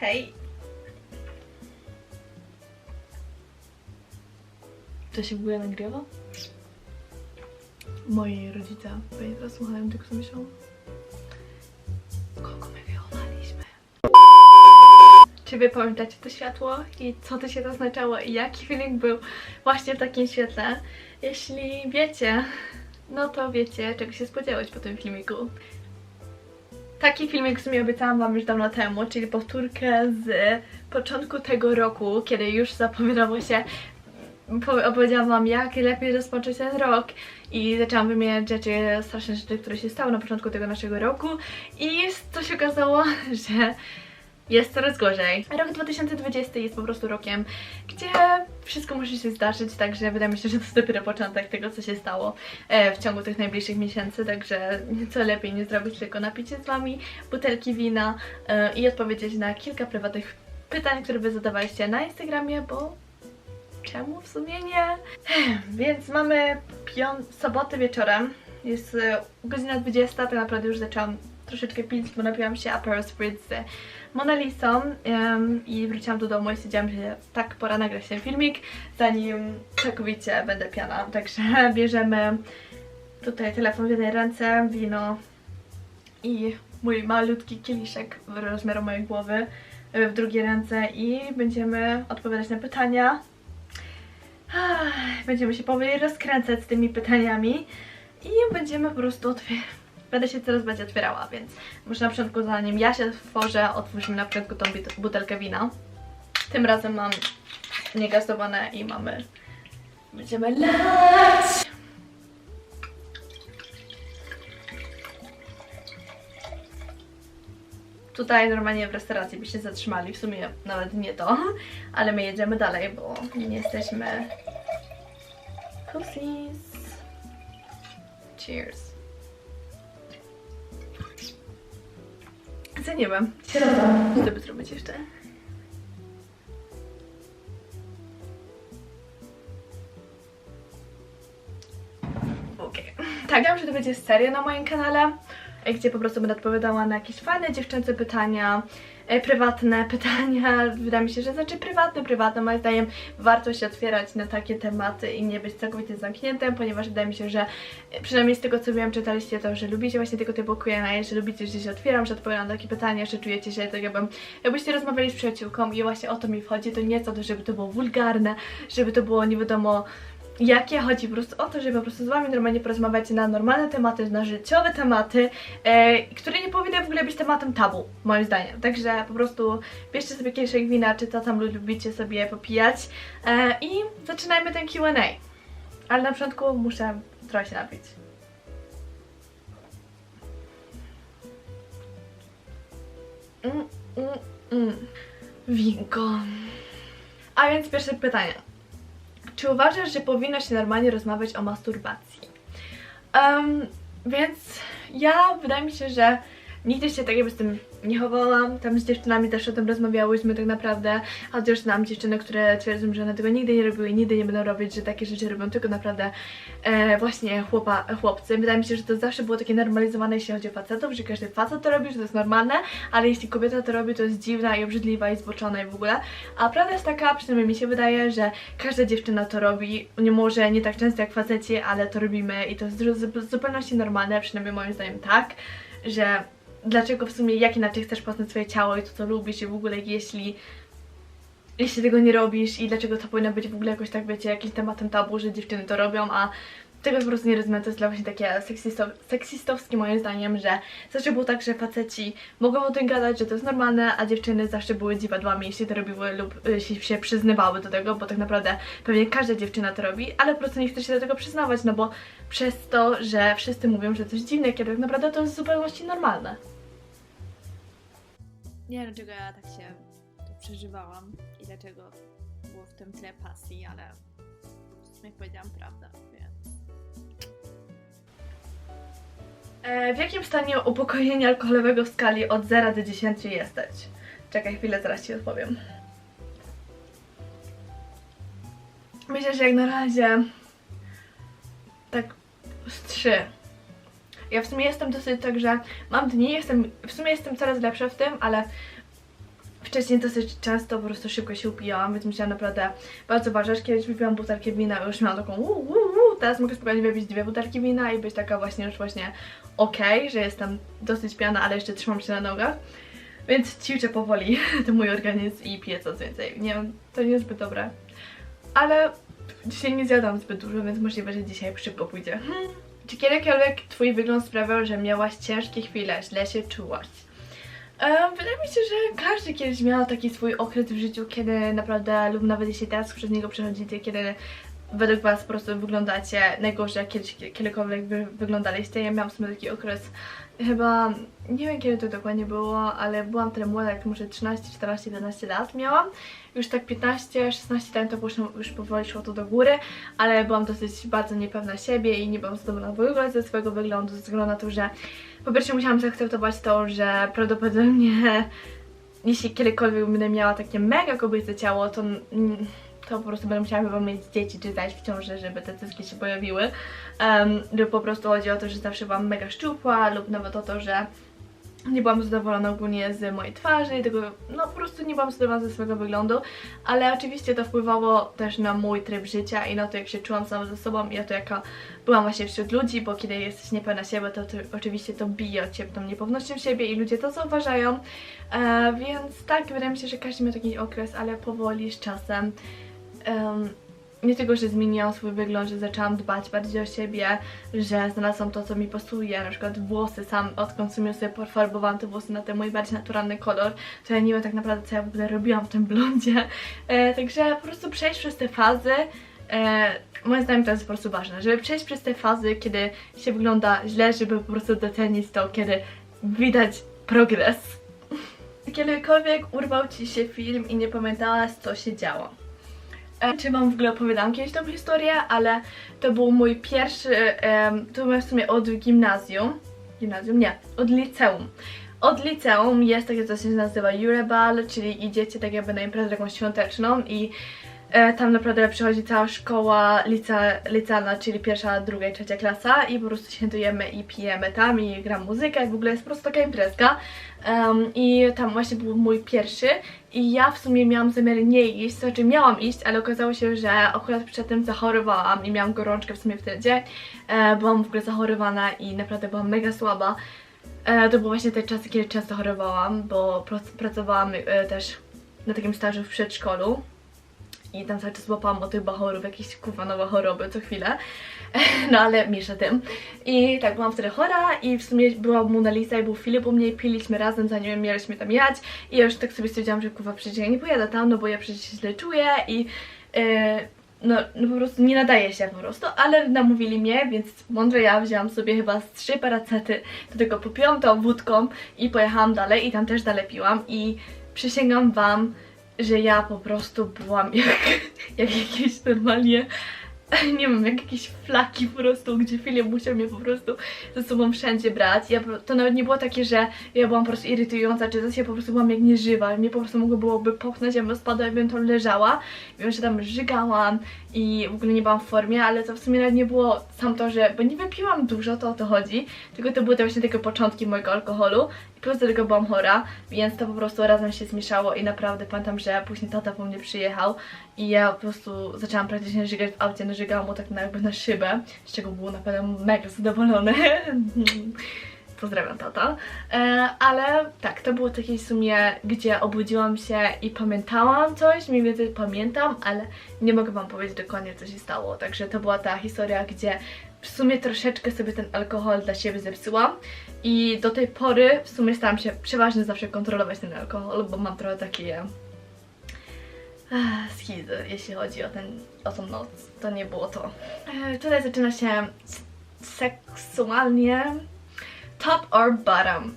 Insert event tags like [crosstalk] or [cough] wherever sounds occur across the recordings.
Hej. To się w ogóle nagrywa? Moi rodzice pewnie teraz słuchają tego, co myślą. Kogo my wychowaliśmy? Czy wy pamiętacie to światło i co to się zaznaczało i jaki filmik był właśnie w takim świetle? Jeśli wiecie, no to wiecie, czego się spodziewać po tym filmiku. Taki filmik w sumie obiecałam wam już dawno temu, czyli powtórkę z początku tego roku, kiedy już zapowiadało się po- opowiedziałam wam, jak lepiej rozpocząć ten rok i zaczęłam wymieniać rzeczy, straszne rzeczy, które się stały na początku tego naszego roku. I to się okazało, [laughs] że jest coraz gorzej. Rok 2020 jest po prostu rokiem, gdzie wszystko może się zdarzyć, także wydaje mi się, że to jest dopiero początek tego, co się stało e, w ciągu tych najbliższych miesięcy, także co lepiej nie zrobić, tylko napić się z wami butelki wina e, i odpowiedzieć na kilka prywatnych pytań, które wy zadawaliście na Instagramie, bo czemu w sumie nie? Więc mamy pią- sobotę wieczorem, jest e, godzina 20, tak naprawdę już zaczęłam troszeczkę pić, bo napiłam się Aperol Spritz z Monalisą em, i wróciłam do domu i stwierdziłam, że tak, pora nagrać ten filmik, zanim całkowicie będę piana. Także [laughs] bierzemy tutaj telefon w jednej ręce, wino i mój malutki kieliszek w rozmiaru mojej głowy w drugiej ręce i będziemy odpowiadać na pytania. Będziemy się powoli rozkręcać z tymi pytaniami i będziemy po prostu otwierać. Będę się coraz bardziej otwierała, więc może na początku zanim ja się otworzę, otwórzmy na początku tą butelkę wina. Tym razem mam niegazowane i mamy... Będziemy lać! Tutaj normalnie w restauracji by się zatrzymali, w sumie nawet nie to, ale my jedziemy dalej, bo nie jesteśmy pussies. Cheers. Co nie. Środa. Co by zrobić jeszcze? Okej. Tak, wiem, że to będzie seria na moim kanale, gdzie po prostu będę odpowiadała na jakieś fajne dziewczęce pytania, e, prywatne [laughs] pytania. Wydaje mi się, że znaczy prywatne, prywatne. Moim zdaniem warto się otwierać na takie tematy i nie być całkowicie zamkniętym, ponieważ wydaje mi się, że e, przynajmniej z tego co wiem, czytaliście to, że lubicie właśnie tego typu Q&A, że lubicie, że się otwieram, że odpowiadam na takie pytania, że czujecie się tak jakbym, jakbyście rozmawiali z przyjaciółką i właśnie o to mi wchodzi. To nie co żeby to było wulgarne, żeby to było nie wiadomo jakie chodzi po prostu o to, żeby po prostu z wami normalnie porozmawiać na normalne tematy, na życiowe tematy, e, które nie powinny w ogóle być tematem tabu, moim zdaniem. Także po prostu bierzcie sobie kieliszek wina, czy co tam lubicie sobie popijać e, i zaczynajmy ten Q&A. Ale na początku muszę trochę się napić. Mm, mm, mm. Winko. A więc pierwsze pytanie. Czy uważasz, że powinno się normalnie rozmawiać o masturbacji? Em, więc ja wydaje mi się, że nigdy się tak jakby z tym nie chowałam. Tam z dziewczynami też o tym rozmawiałyśmy tak naprawdę. Chociaż znam dziewczyny, które twierdzą, że one tego nigdy nie robiły i nigdy nie będą robić, że takie rzeczy robią tylko naprawdę e, właśnie chłopa, chłopcy. Wydaje mi się, że to zawsze było takie normalizowane, jeśli chodzi o facetów, że każdy facet to robi, że to jest normalne, ale jeśli kobieta to robi, to jest dziwna i obrzydliwa i zboczona i w ogóle. A prawda jest taka, przynajmniej mi się wydaje, że każda dziewczyna to robi. Nie może nie tak często jak faceci, ale to robimy i to jest w zupełności normalne, przynajmniej moim zdaniem tak, że dlaczego w sumie, jak inaczej chcesz poznać swoje ciało i to, co lubisz i w ogóle jeśli jeśli tego nie robisz i dlaczego to powinno być w ogóle jakoś tak, wiecie, jakimś tematem tabu, że dziewczyny to robią, a tego po prostu nie rozumiem, to jest dla właśnie takie seksisto seksistowskie moim zdaniem, że zawsze było tak, że faceci mogą o tym gadać, że to jest normalne, a dziewczyny zawsze były dziwadłami, jeśli to robiły lub jeśli się przyznawały do tego, bo tak naprawdę pewnie każda dziewczyna to robi, ale po prostu nie chce się do tego przyznawać, no bo przez to, że wszyscy mówią, że coś dziwne, kiedy tak naprawdę to jest w zupełności normalne. Nie wiem, dlaczego ja tak się przeżywałam i dlaczego było w tym tyle pasji, ale w sumie powiedziałam prawdę, więc... E, w jakim stanie upokojenia alkoholowego w skali od 0 do 10 jesteś? Czekaj chwilę, zaraz Ci odpowiem. Myślę, że jak na razie tak z 3. Ja w sumie jestem dosyć tak, że mam dni, jestem, w sumie jestem coraz lepsza w tym, ale wcześniej dosyć często po prostu szybko się upijałam, więc musiałam naprawdę bardzo uważać. Kiedyś wypiłam butelkę wina już miałam taką uu, uu, uu. Teraz mogę spokojnie wypić dwie butelki wina i być taka właśnie już właśnie okej, że jestem dosyć piana, ale jeszcze trzymam się na nogach. Więc ćwiczę powoli [laughs] ten mój organizm i piję coraz więcej. Nie wiem, to nie jest zbyt dobre. Ale dzisiaj nie zjadam zbyt dużo, więc możliwe, że dzisiaj szybko pójdzie. Hmm. [laughs] Czy kiedykolwiek twój wygląd sprawiał, że miałaś ciężkie chwile, źle się czułaś? Wydaje mi się, że każdy kiedyś miał taki swój okres w życiu, kiedy naprawdę, lub nawet jeśli teraz przez niego przechodzicie, kiedy według was po prostu wyglądacie najgorzej, jak kiedyś kiedykolwiek wy, wyglądaliście. Ja miałam w sumie taki okres, chyba, nie wiem kiedy to dokładnie było, ale byłam tyle młoda, jak może 13, 14, 15 lat miałam. Już tak 15, 16 lat to poszło, już powoli szło to do góry, ale byłam dosyć bardzo niepewna siebie i nie byłam zadowolona w ogóle ze swojego wyglądu, ze względu na to, że po pierwsze musiałam zaakceptować to, że prawdopodobnie [laughs] jeśli kiedykolwiek będę miała takie mega kobiece ciało, to, to po prostu będę musiała chyba mieć dzieci czy zajść w ciąży, żeby te cyski się pojawiły. Um, lub po prostu chodzi o to, że zawsze byłam mega szczupła, lub nawet o to, że nie byłam zadowolona ogólnie z mojej twarzy i tego, no po prostu nie byłam zadowolona ze swojego wyglądu, ale oczywiście to wpływało też na mój tryb życia i na to, jak się czułam sama ze sobą i na to, jaka byłam właśnie wśród ludzi, bo kiedy jesteś niepewna siebie, to, to oczywiście to bije od ciebie tą niepewnością siebie i ludzie to zauważają, e, więc tak, wydaje mi się, że każdy ma taki okres, ale powoli z czasem em, nie tylko, że zmieniłam swój wygląd, że zaczęłam dbać bardziej o siebie, że znalazłam to, co mi pasuje, na przykład włosy, sam odkąd sobie sobie pofarbowałam te włosy na ten mój bardziej naturalny kolor, to ja nie wiem tak naprawdę, co ja w ogóle robiłam w tym blondzie, [laughs] e, także po prostu przejść przez te fazy, e, moim zdaniem to jest po prostu ważne, żeby przejść przez te fazy, kiedy się wygląda źle, żeby po prostu docenić to, kiedy widać progres. [laughs] Kiedykolwiek urwał Ci się film i nie pamiętałaś, co się działo. E, Czy wam w ogóle opowiadałam kiedyś tą historię, ale to był mój pierwszy, em, to było w sumie od gimnazjum, gimnazjum? Nie, od liceum. Od liceum jest takie coś, co się nazywa Jurebal, czyli idziecie tak jakby na imprezę taką świąteczną i e, tam naprawdę przychodzi cała szkoła licealna, czyli pierwsza, druga i trzecia klasa i po prostu świętujemy i pijemy tam i gram muzykę i w ogóle jest po prostu taka imprezka. Em, I tam właśnie był mój pierwszy i ja w sumie miałam zamiar nie iść, znaczy miałam iść, ale okazało się, że akurat przed tym zachorowałam i miałam gorączkę w sumie wtedy. E, byłam w ogóle zachorowana i naprawdę byłam mega słaba. E, to były właśnie te czasy, kiedy często chorowałam, bo prac- pracowałam e, też na takim stażu w przedszkolu. I tam cały czas łapałam o tych bachorów, jakieś kurwa nowe choroby co chwilę. [laughs] No ale mniejsza tym. I tak, byłam wtedy chora i w sumie była Mona Lisa i był Filip u mnie piliśmy razem, zanim mieliśmy tam jechać. I ja już tak sobie stwierdziłam, że kurwa przecież ja nie pojadę tam, no bo ja przecież się źle czuję i e, no, no po prostu nie nadaje się po prostu, ale namówili mnie, więc mądre ja wzięłam sobie chyba z trzy paracety, do tego popiłam tą wódką i pojechałam dalej i tam też dalej piłam i przysięgam wam, że ja po prostu byłam jak, [laughs] jak jakieś normalnie [laughs] nie wiem, jak jakieś flaki po prostu, gdzie Filip musiał mnie po prostu ze sobą wszędzie brać. Ja, to nawet nie było takie, że ja byłam po prostu irytująca, czy coś, ja po prostu byłam jak nieżywa. Mnie po prostu mogło byłoby popchnąć, ja bym spadła, jakbym tam leżała. Wiem, że tam żygałam i w ogóle nie byłam w formie, ale to w sumie nawet nie było sam to, że, bo nie wypiłam dużo, to o to chodzi, tylko to były te właśnie takie początki mojego alkoholu i plus do tego byłam chora, więc to po prostu razem się zmieszało i naprawdę pamiętam, że później tata po mnie przyjechał i ja po prostu zaczęłam praktycznie żygać w aucie, narzygałam mu tak jakby na szybę, z czego był na pewno mega zadowolony. [laughs] Pozdrawiam tata. E, ale tak, to było takie w sumie, gdzie obudziłam się i pamiętałam coś, mniej więcej pamiętam, ale nie mogę wam powiedzieć dokładnie co się stało. Także to była ta historia, gdzie w sumie troszeczkę sobie ten alkohol dla siebie zepsułam i do tej pory w sumie staram się przeważnie zawsze kontrolować ten alkohol, bo mam trochę takie schizy, jeśli chodzi o, ten, o tą noc. To nie było to. Tutaj zaczyna się seksualnie top or bottom.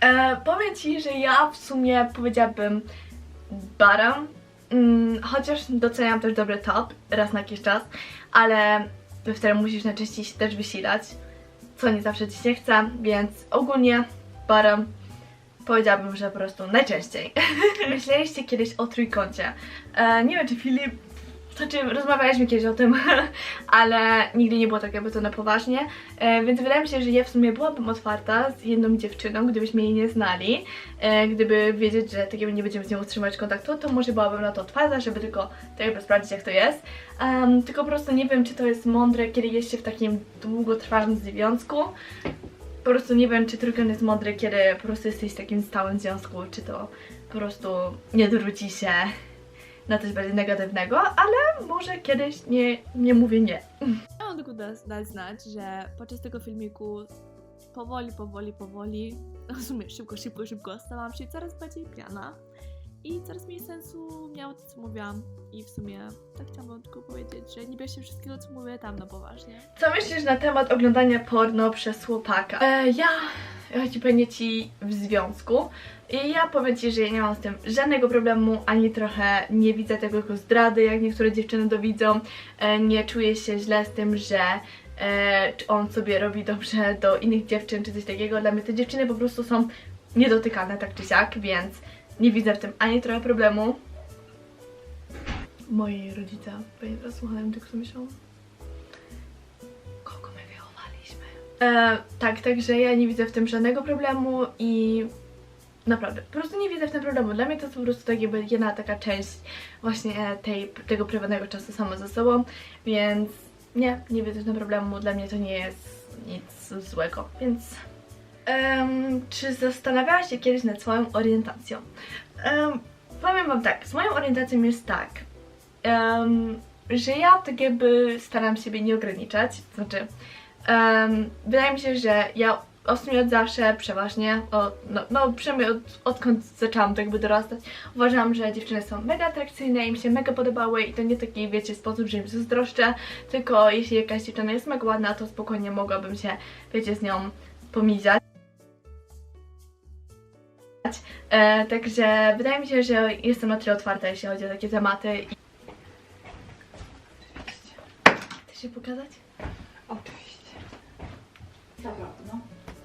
E, powiem Ci, że ja w sumie powiedziałabym bottom, mm, chociaż doceniam też dobry top raz na jakiś czas, ale wtedy musisz najczęściej się też wysilać, co nie zawsze Ci się chce, więc ogólnie bottom powiedziałabym, że po prostu najczęściej. [laughs] Myśleliście kiedyś o trójkącie. E, nie wiem, czy Filip znaczy rozmawialiśmy kiedyś o tym, [laughs] ale nigdy nie było tak jakby to na poważnie, e, więc wydaje mi się, że ja w sumie byłabym otwarta z jedną dziewczyną, gdybyśmy jej nie znali, e, gdyby wiedzieć, że tak jakby nie będziemy z nią utrzymywać kontaktu, to może byłabym na to otwarta, żeby tylko tak jakby sprawdzić jak to jest, Em, tylko po prostu nie wiem, czy to jest mądre, kiedy jest się w takim długotrwałym związku, po prostu nie wiem, czy trójkąt jest mądry, kiedy po prostu jesteś w takim stałym związku, czy to po prostu nie dorzuci się na coś bardziej negatywnego, ale może kiedyś nie, nie mówię nie. Chciałam tylko dać, znać, że podczas tego filmiku powoli, powoli, powoli, w sumie szybko, szybko, szybko stałam się coraz bardziej piana i coraz mniej sensu miało to, co mówiłam. I w sumie tak chciałam tylko powiedzieć, że nie bierzcie wszystkiego, co mówię tam na poważnie. Co myślisz na temat oglądania porno przez chłopaka? E, ja, ja ci w związku i ja powiem ci, że ja nie mam z tym żadnego problemu, ani trochę nie widzę tego jako zdrady, jak niektóre dziewczyny to widzą. E, nie czuję się źle z tym, że e, czy on sobie robi dobrze do innych dziewczyn, czy coś takiego. Dla mnie te dziewczyny po prostu są niedotykalne tak czy siak, więc nie widzę w tym ani trochę problemu. Moi rodzice pewnie teraz słuchają tego, co myślą. Kogo my wychowaliśmy? E, tak, także ja nie widzę w tym żadnego problemu i naprawdę, po prostu nie widzę w tym problemu. Dla mnie to jest po prostu tak jakby jedna taka część właśnie tej, tego prywatnego czasu sama ze sobą, więc nie, nie widzę w tym problemu. Dla mnie to nie jest nic złego, więc... Em, czy zastanawiałaś się kiedyś nad swoją orientacją? Em, powiem wam tak, z moją orientacją jest tak, em, że ja tak jakby staram siebie nie ograniczać, znaczy em, wydaje mi się, że ja w od zawsze przeważnie, no, no przynajmniej od, odkąd zaczęłam tak jakby dorastać, uważam, że dziewczyny są mega atrakcyjne i mi się mega podobały i to nie taki, wiecie, sposób, że im zazdroszczę, tylko jeśli jakaś dziewczyna jest mega ładna, to spokojnie mogłabym się, wiecie, z nią pomizać. E, także wydaje mi się, że jestem na tyle otwarta, jeśli chodzi o takie tematy. Chcesz się pokazać? Oczywiście. Dobra, no.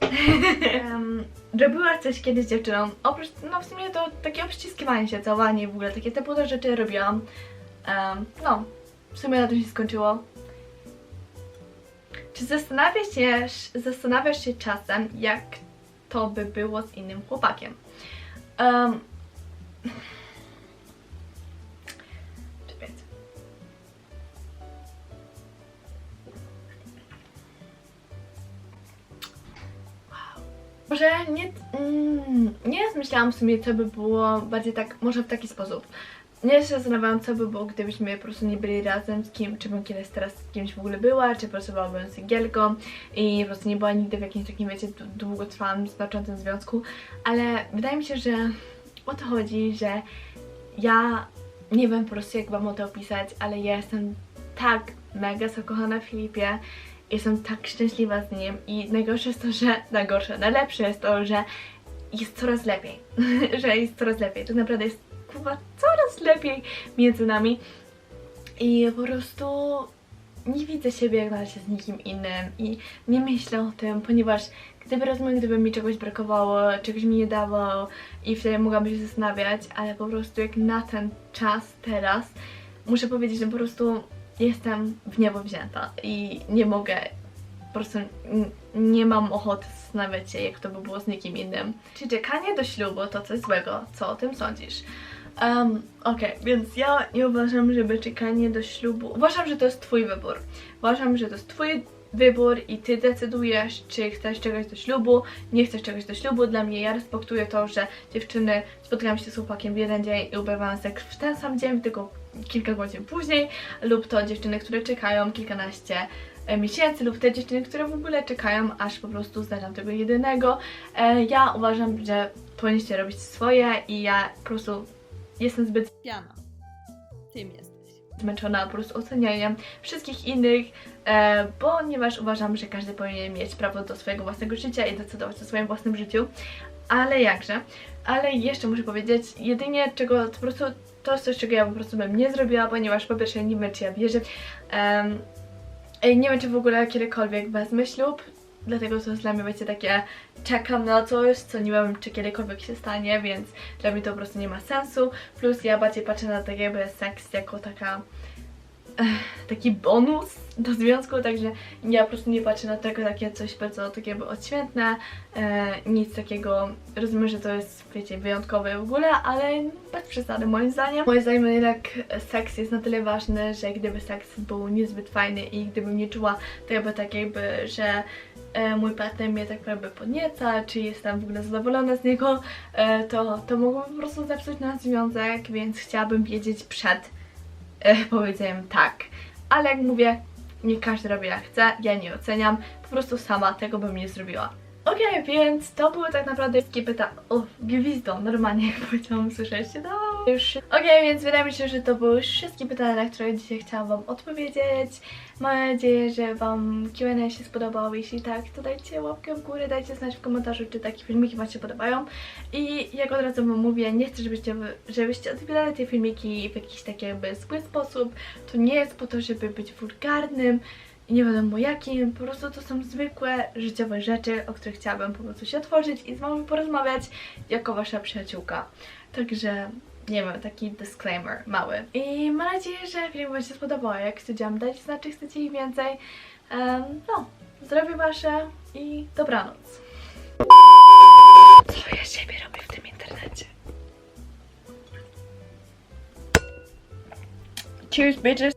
[laughs] um, robiłaś coś kiedyś z dziewczyną, oprócz, no w sumie to takie obściskiwanie się, całowanie w ogóle, takie typu rzeczy robiłam. Em, no, w sumie na tym się skończyło. Czy zastanawiasz się, zastanawiasz się czasem, jak to by było z innym chłopakiem? Um. Może nie, mm, nie zmyślałam w sumie, co by było bardziej tak, może w taki sposób. Nie zastanawiałam, co by było, gdybyśmy po prostu nie byli razem z kim, czy bym kiedyś teraz z kimś w ogóle była, czy po prostu byłabym singielką i po prostu nie była nigdy w jakimś takim, wiecie, długotrwałym, znaczącym związku, ale wydaje mi się, że o to chodzi, że ja nie wiem po prostu jak wam o to opisać, ale ja jestem tak mega zakochana w Filipie, jestem tak szczęśliwa z nim i najgorsze jest to, że najgorsze, najlepsze jest to, że jest coraz lepiej, [laughs] że jest coraz lepiej, to naprawdę jest kurwa coraz lepiej między nami i po prostu nie widzę siebie jak na razie z nikim innym i nie myślę o tym, ponieważ gdyby rozumiem, gdyby mi czegoś brakowało, czegoś mi nie dawał i wtedy mogłabym się zastanawiać, ale po prostu jak na ten czas teraz muszę powiedzieć, że po prostu jestem w niebo wzięta i nie mogę, po prostu nie mam ochoty zastanawiać się, jak to by było z nikim innym. Czy czekanie do ślubu to coś złego? Co o tym sądzisz? Um, Okej, więc ja nie uważam, żeby czekanie do ślubu. Uważam, że to jest Twój wybór. Uważam, że to jest Twój wybór i Ty decydujesz, czy chcesz czegoś do ślubu, nie chcesz czegoś do ślubu. Dla mnie ja respektuję to, że dziewczyny spotkają się z chłopakiem w jeden dzień i ubywają seks w ten sam dzień, tylko kilka godzin później, lub to dziewczyny, które czekają kilkanaście e, miesięcy, lub te dziewczyny, które w ogóle czekają, aż po prostu znajdą tego jedynego. E, ja uważam, że powinniście robić swoje i ja po prostu jestem zbyt Piana. Tym jesteś. zmęczona po prostu ocenianiem wszystkich innych, e, ponieważ uważam, że każdy powinien mieć prawo do swojego własnego życia i decydować o swoim własnym życiu. Ale jakże? Ale jeszcze muszę powiedzieć, jedynie czego po prostu to jest coś, czego ja po prostu bym nie zrobiła, ponieważ po pierwsze nie wiem, czy ja wierzę. i nie wiem, czy w ogóle kiedykolwiek wezmę ślub, dlatego to jest dla mnie wiecie takie czekam na coś, co nie wiem, czy kiedykolwiek się stanie, więc dla mnie to po prostu nie ma sensu. Plus ja bardziej patrzę na tak jakby seks jako taka eh, taki bonus do związku, także ja po prostu nie patrzę na tego takie coś bardzo takie jakby odświętne, e, nic takiego, rozumiem, że to jest, wiecie, wyjątkowe w ogóle, ale bez przesady moim zdaniem. Moim zdaniem jednak seks jest na tyle ważny, że gdyby seks był niezbyt fajny i gdybym nie czuła to jakby tak jakby, że mój partner mnie tak jakby podnieca, czy jestem w ogóle zadowolona z niego, e, to, to mogłoby po prostu zepsuć nasz związek, więc chciałabym wiedzieć przed e, [laughs] powiedzeniem tak. Ale jak mówię, nie każdy robi jak chce, ja nie oceniam, po prostu sama tego bym nie zrobiła. Okej, więc to były tak naprawdę wszystkie pytania. O, gwizdo, normalnie jak powiedziałam, słyszeliście to? Już. Okej, więc wydaje mi się, że to były wszystkie pytania, na które dzisiaj chciałam Wam odpowiedzieć. Mam nadzieję, że Wam Q&A się spodobało. Jeśli tak, to dajcie łapkę w górę, dajcie znać w komentarzu, czy takie filmiki Wam się podobają. I jak od razu Wam mówię, nie chcę, żebyście, żebyście odbierali te filmiki w jakiś taki jakby zły sposób. To nie jest po to, żeby być wulgarnym i nie wiadomo jakim, po prostu to są zwykłe życiowe rzeczy, o których chciałabym po prostu się otworzyć i z Wami porozmawiać jako Wasza przyjaciółka. Także nie wiem, taki disclaimer mały. I mam nadzieję, że film Wam się spodobał. Jak stwierdziłam, dajcie znać, czy chcecie ich więcej. Em, no, zdrowie Wasze i dobranoc. Co ja siebie robię w tym internecie? Cheers, bitches!